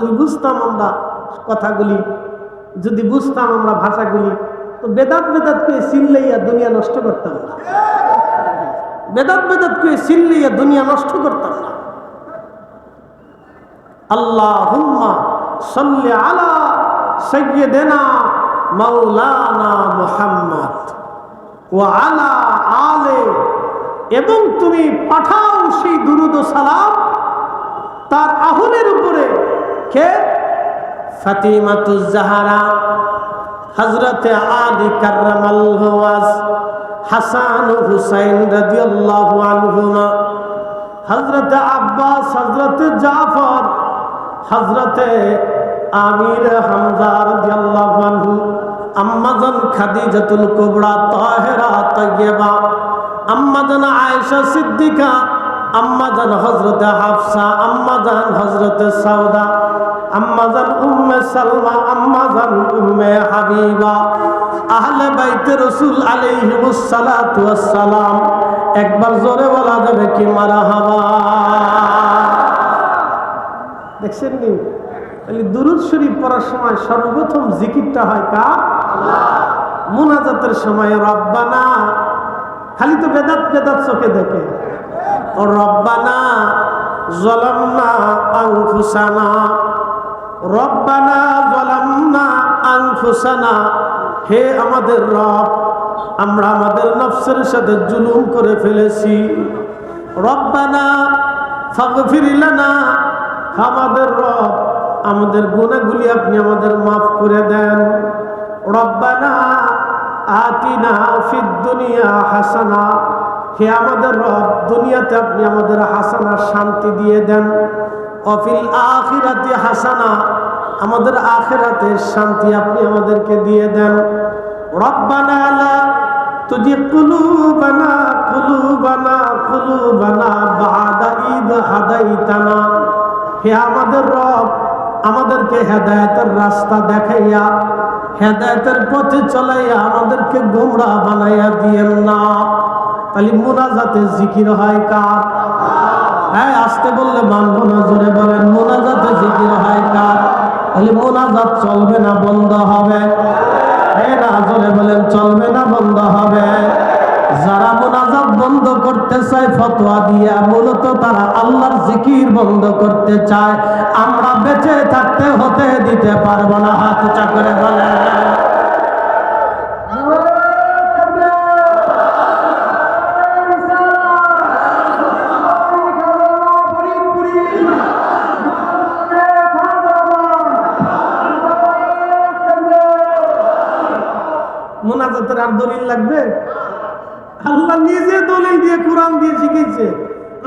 যদি বুঝতাম আমরা কথাগুলি, যদি বুঝতাম আমরা ভাষাগুলি, তো বেদাত বেদাতকে সিল্লাইয়া দুনিয়া নষ্ট করতাম না। বেদাত বেদাতকে সিল্লাইয়া দুনিয়া নষ্ট করতাম না। আল্লাহ হুম্মা আলা মাওলানা মুহাম্মদ ও আলা আলে এবং তুমি পাঠাও সেই দুরুদ সালাম তার আহলের উপরে কে? ফাতিমাতুজ জাহারা, হযরতে আলী কাররামাল্লাহু ওয়াজ হাসান হুসাইন রাদিয়াল্লাহু আনহুমা, হযরতে আব্বাস, হযরতে জাফর, হযরতে আমির হামজা রাদিয়াল্লাহু আনহু, আম্মাজান খাদিজাতুল কুবরা, তাহেরা, তাইয়্যিবা, আম্মাজান আয়েশা সিদ্দিকা আম্মাজান হজরতে হাফসা, আম্মাজান হজরতে সাউদা, আম্মাজান উম্মে সালমা, আম্মাজান উম্মে হাবিবা। আহলে বাইতে রাসূল আলাইহিমুস সালাতু ওয়াস সালাম একবার জোরে বলা যাবে কি মারহাবা? দেখছেন নি? তাহলে দুরুদ শরীফ পড়ার সময় সর্বপ্রথম জিকিরটা হয় কার? মুনাজাতের সময়, রব্বানা খালি তো বেদাত বেদাত চোখে দেখে। রব্বানা জলামনা আনফুসানা, রব্বানা জলামনা আনফুসানা। হে আমাদের রব, আমরা আমাদের নফসের সাথে জুলুম করে ফেলেছি। রব্বানা ফাগফির লানা, আমাদের রব, আমাদের গুণাগুলি আপনি আমাদের মাফ করে দেন। রব্বানা আতিনা ফিদ দুনিয়া হাসানা। হে আমাদের রব, দুনিয়াতে আপনি আমাদের হাসানা শান্তি দিয়ে দেন। অফিল আখিরাতে হাসানা, আমাদের আখিরাতে শান্তি আপনি আমাদেরকে দিয়ে দেন। রব্বানা লা তুজি কুলুবানা কুলুবানা কুলুবানা বাদা ঈদ হাদাইতানা। হে আমাদের রব, আমাদেরকে হেদায়েতের রাস্তা দেখাইয়া, হেদায়েতের পথে চলাইয়া আমাদেরকে গোমরা বানাইয়া দিয়েন না। তাহলে মোনাজাতে জিকির হয় কার? হ্যাঁ আসতে বললে মানবো না, জোরে বলেন, মোনাজাতে জিকির হয় কার? তাহলে মোনাজাত চলবে না, বন্ধ হবে। চলবে না, বন্ধ হবে। যারা মোনাজাত বন্ধ করতে চায়, ফতোয়া দিয়া মূলত তারা আল্লাহর জিকির বন্ধ করতে চায়। আমরা বেঁচে থাকতে হতে দিতে পারব না, হাত চাকরে করে বলে মোনাজাতের আর দলিল লাগবে? আল্লাহ নিজে দলিল দিয়ে কোরআন দিয়ে শিখেছে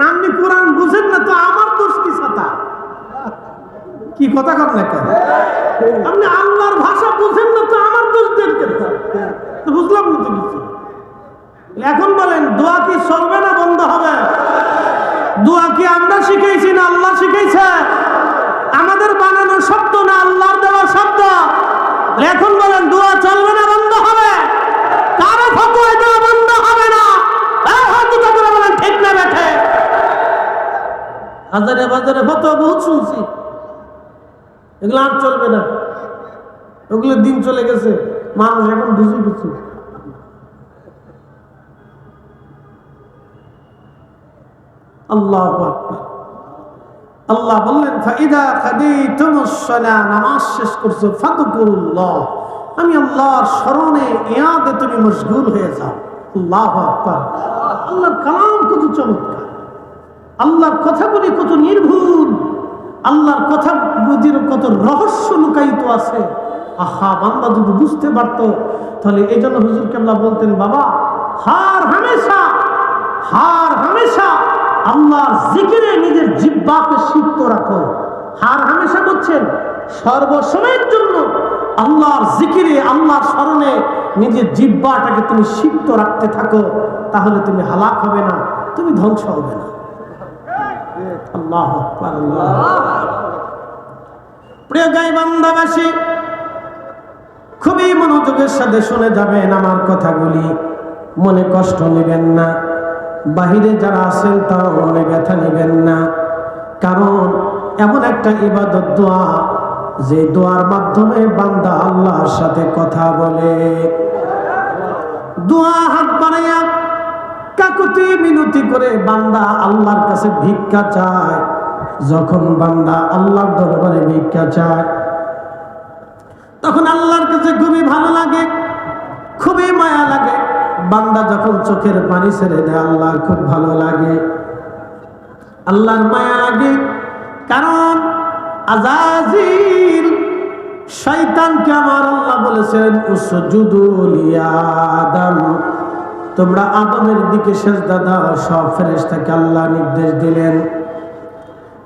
আপনি কোরআন বুঝেন না তো আমার দোষ কি সাতা কি কথা কর না কেন? আপনি আল্লাহর ভাষা বুঝেন না তো আমার দোষ দেন তো বুঝলাম না তো কিছু। এখন বলেন, দোয়া কি চলবে না বন্ধ হবে? দোয়া কি আমরা শিখেছি না আল্লাহ শিখেছে আমাদের বানানো শব্দ না আল্লাহর দেওয়া শব্দ? এখন বলেন, দোয়া চলবে না বন্ধ হবে কারও ফতোয়া দেওয়া বন্ধ হবে না এই হাত দুটো করে বলেন ঠিক না বেঠে হাজারে বাজারে ফতোয়া বহুত শুনছি। এগুলো আর চলবে না। ওগুলো দিন চলে গেছে। মানুষ এখন বুঝে গেছে আল্লাহ আল্লাহ বললেন, ফাইদা খাদিতুমুস সালাহ নামাজ শেষ করছ, ফাদকুরুল্লাহ। আমি আল্লাহর স্মরণে ইয়াদে তুমি মশগুল হয়ে যাও। আল্লাহ আকবার। কালাম কত চমৎকার। আল্লাহর কথাগুলি কত নির্ভুল, আল্লাহর কথা বুঝির কত রহস্য লুকায়িত আছে। আহা, বান্দা যদি বুঝতে পারতো, তাহলে এই জন্য হুজুর কেমলা বলতেন, বাবা, হার হামেশা হার হামেশা আল্লাহর জিকিরে নিজের জিব্বাকে সিক্ত রাখো। হার হামেশা বলছেন সর্বসময়ের জন্য আল্লাহর জিকিরে, আল্লাহর স্মরণে নিজের জিব্বাটাকে তুমি সিক্ত রাখতে থাকো, তাহলে তুমি হালাক হবে না, তুমি ধ্বংস হবে না। আল্লাহ প্রিয় গাই বান্দাবাসী খুবই মনোযোগের সাথে শুনে যাবেন আমার কথাগুলি। মনে কষ্ট নেবেন না। বাহিরে যারা আছেন তারা মনে ব্যথা নেবেন না। কারণ এমন একটা ইবাদত দোয়া, যে দোয়ার মাধ্যমে বান্দা আল্লাহর সাথে কথা বলে। দোয়া হাত বাড়াইয়া কাকুতি মিনতি করে বান্দা আল্লাহর কাছে ভিক্ষা চায়। যখন বান্দা আল্লাহর দরবারে ভিক্ষা চায়, তখন আল্লাহর কাছে খুবই ভালো লাগে, খুবই মায়া লাগে। বান্দা যখন চোখের পানি ছেড়ে দেয়, আল্লাহর খুব ভালো লাগে। আল্লাহর মায়া লাগে, কারণ আজাজিল শয়তানকে আমার আল্লাহ বলেছেন উসজুদুল আদম। তোমরা আদমের দিকে সেজদা দাও, সব ফেরেশতাকে আল্লাহ নির্দেশ দিলেন।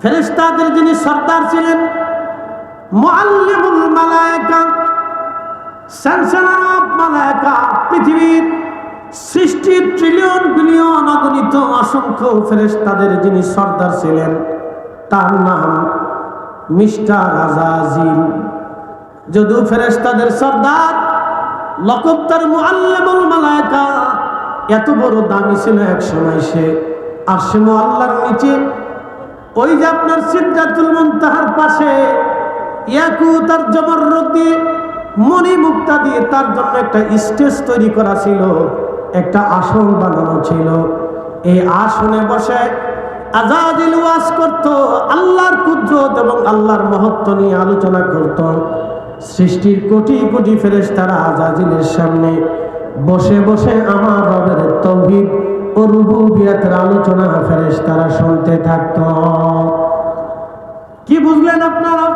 ফেরেস্তাদের যিনি সর্দার ছিলেন, মুআল্লিমুল মালায়েকা স্যানসেনার অফ মালায়েকা, পৃথিবীর সৃষ্টি ট্রিলিয়ন বিলিয়ন অগণিত অসংখ্য ফেরেশতাদের যিনি সর্দার ছিলেন, তার নাম মিস্টার আজাজিল যদিও ফেরেশতাদের সর্দার লকব তার মুআল্লিমুল মালায়েকা এত বড় দামি ছিল এক সময় সে। আর সে আল্লাহর নিচে, ওই যে আপনার সিদ্ধাতুল মুনতাহার পাশে ইয়াকুত আর জমররত দিয়ে মণি মুক্তা দিয়ে তার জন্য একটা স্টেজ তৈরি করা ছিল, একটা আসন বানানো ছিল। এই আসনে বসে আজাদিল ওয়াজ করত, আল্লাহর কুদরত এবং আল্লাহর মহত্ব নিয়ে আলোচনা করত। সৃষ্টির কোটি কোটি ফেরেশতারা আজাজিলের সামনে বসে বসে আমার রবের তৌহিদ ও রুবুবিয়াতের আলোচনা ফেরেশতারা শুনতে থাকত। কি বুঝলেন আপনারা?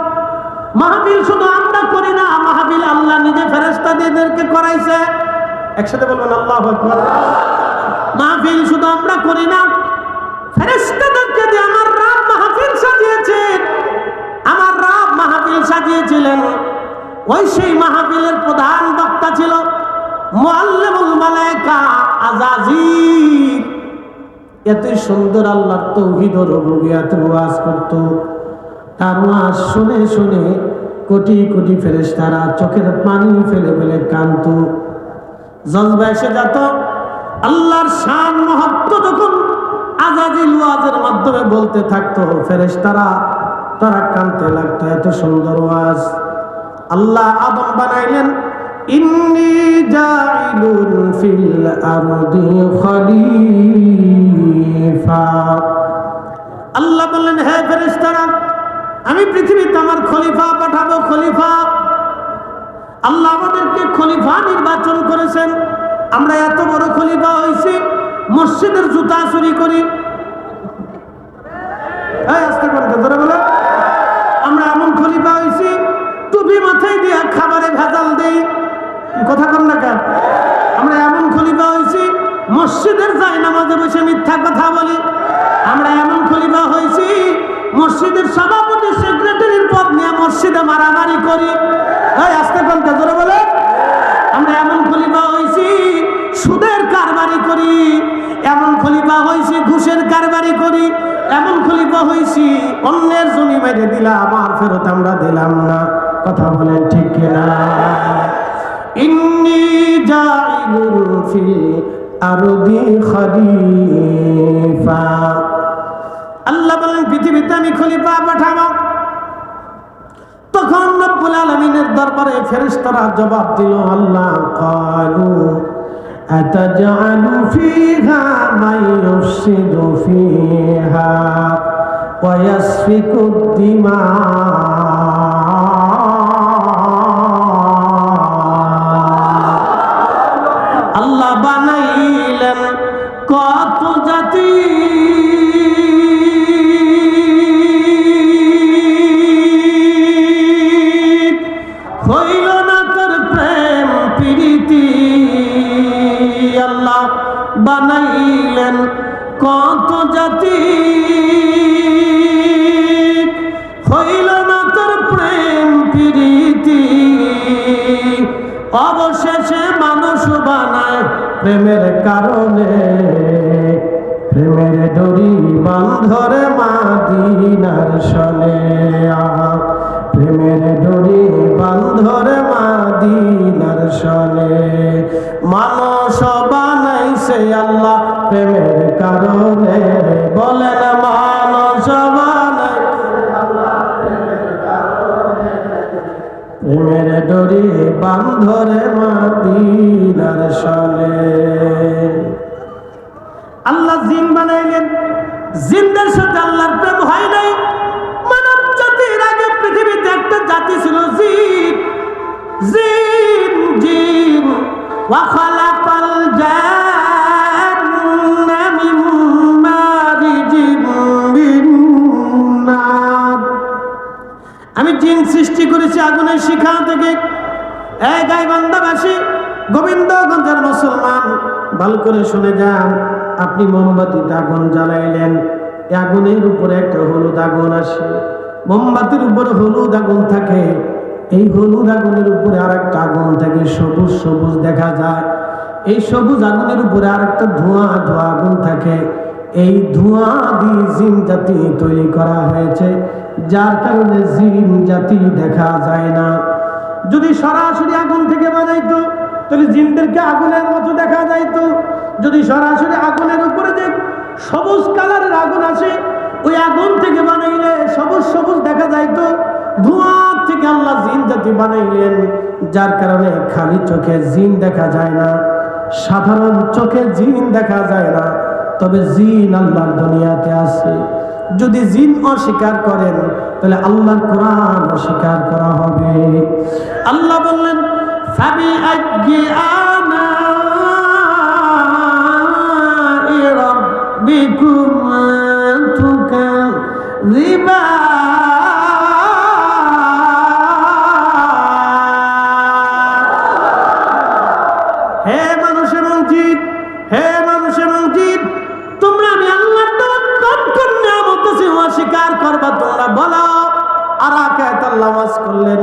মাহবিল শুধু আমরা করি না মাহবিল আল্লাহ নিজে ফেরেস্তাদেরকে করাইছে। একসাথে বলবেন, আল্লাহ মাহফিল শুধু আমরা করি না ফেরেস্তাদেরকে দিয়ে আমার রাব মাহফিল সাজিয়েছেন আমার রাব মাহফিল সাজিয়েছিলেন। ওই সেই মাহফিলের প্রধান বক্তা ছিল মালায়েকা আজাজির এত সুন্দর আল্লাহর তৌহিদ ও রবুবিয়াতের ওয়াজ করতো। তার ওয়াজ শুনে শুনে কোটি কোটি ফেরেশতারা চোখের পানি ফেলে ফেলে কান্ত জজবা এসে যেত। আল্লাহর শান, মহত্ব যখন আজাদিল ওয়াজের মাধ্যমে বলতে থাকতো, ফেরেশতারা তারা কানতে লাগতো। এত সুন্দর ওয়াজ। আল্লাহ আদম বানাইলেন। ইন্নি জাইলুন ফিল আরদি খলিফা। আল্লাহ বললেন, হে ফেরেশতারা, আমি পৃথিবীতে আমার খলিফা পাঠাবো, খলিফা। আল্লাহ আমাদেরকে খলিফা নির্বাচন করেছেন। আমরা এত বড় খলিফা হয়েছি, মসজিদের জুতা চুরি করি। আস্তে করে ধরে বলে আমরা এমন খলিফা হয়েছি টুপি মাথায় দিয়ে খাবারে ভেজাল দেই কি কথা কর না কেন আমরা এমন খলিফা হয়েছি মসজিদের যাই নামাজে বসে মিথ্যা কথা বলি। আমরা এমন খলিফা হয়েছি, মসজিদের সভাপতি, সেক্রেটারির পদ নিয়ে মসজিদে মারামারি করি। এই, আস্তে পাল্টা ধরে বলে। আমরা এমন খলিফা হয়েছি, সুদের কারবারি করি। এমন খলিফা হয়েছি, ঘুষের কারবারি করি। এমন খলিফা হয়েছি, অন্যের জমি মেরে দিলাম আমার ফেরত আমরা দিলাম না। কথা বলেন ঠিক কিনা? ইন্নি জাইলুন ফিল আরদি খলিফা আল্লাহ বলেন পৃথিবীতে আমি খলিফা পাঠাবো তখন রব্বুল আলমিনের দরবারে ফেরেশতারা জবাব দিল আল্লাহ কালু أتجعل فيها من يفسد فيها ويسفك الدماء জাতি। হইল না তোর প্রেম প্রীতি। আল্লাহ বানাইলেন কত জাতি। হইল না তোর প্রেম প্রীতি। অবশেষে মানুষ বানায় প্রেমের কারণে। প্রেমের দড়ি বান্ধরে মাদিনার সনে। প্রেমের দড়ি বান্ধরে মাদিনার সনে। মানুষ বানাইছে আল্লাহ প্রেমের কারণে। বলেন মানস প্রেমের দড়ি বান্ধরে মাদিনার সনে। আল্লাহ জিন বানাইলেন। জিনদের সাথে আল্লাহর প্রেম হয় নাই। মানব জাতির আগে পৃথিবীতে একটা জাতি ছিল জিন। জিন জিন। ওয়াখালাকাল জান্না মিন মারিজিন মিন আমি জিন সৃষ্টি করেছি আগুনের শিখা থেকে। এক গাইবান্দাবাসী গোবিন্দগঞ্জের মুসলমান, ভালো করে শুনে যান। আপনি মোমবাতিতে আগুন জ্বালাইলেন। আগুনের উপরে একটা হলুদ আগুন আসে। মোমবাতির উপরে হলুদ আগুন থাকে। এই হলুদ আগুনের উপরে আর একটা আগুন থাকে, সবুজ সবুজ দেখা যায়। এই সবুজ আগুনের উপরে আর একটা ধোঁয়া ধোঁয়া আগুন থাকে। এই ধোঁয়া দিয়ে জিন জাতি তৈরি করা হয়েছে। যার কারণে জিন জাতি দেখা যায় না। যদি সরাসরি আগুন থেকে বানাইতো তাহলে জিনদেরকে আগুনের মতো দেখা যাইতো যদি সরাসরি আগুনের উপরে যে সবুজ কালারের আগুন আসে, ওই আগুন থেকে বানাইলে সবুজ সবুজ দেখা যাইতো ধোঁয়া থেকে আল্লাহ জিন জাতি বানাইলেন, যার কারণে খালি চোখে জিন দেখা যায় না, সাধারণ চোখে জিন দেখা যায় না। তবে জিন আল্লাহর দুনিয়াতে আছে। যদি জিন অস্বীকার করেন, তাহলে আল্লাহর কোরআন অস্বীকার করা হবে। আল্লাহ বললেন ফাবি আজ্ঞি আনা ربكم تكذبان হে মানুষের মঞ্চিত হে মানুষের মঞ্চিত তোমরা আমি আল্লাহ কোন কোন নিয়ামত আছে অস্বীকার করবা তোমরা বলো আর আকায়াত আল্লাহ ওয়াজ করলেন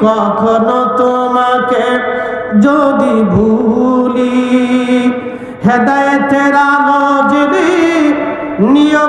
কখনো তোমাকে যদি ভুলি হেদায়তের আলো যদি নিয়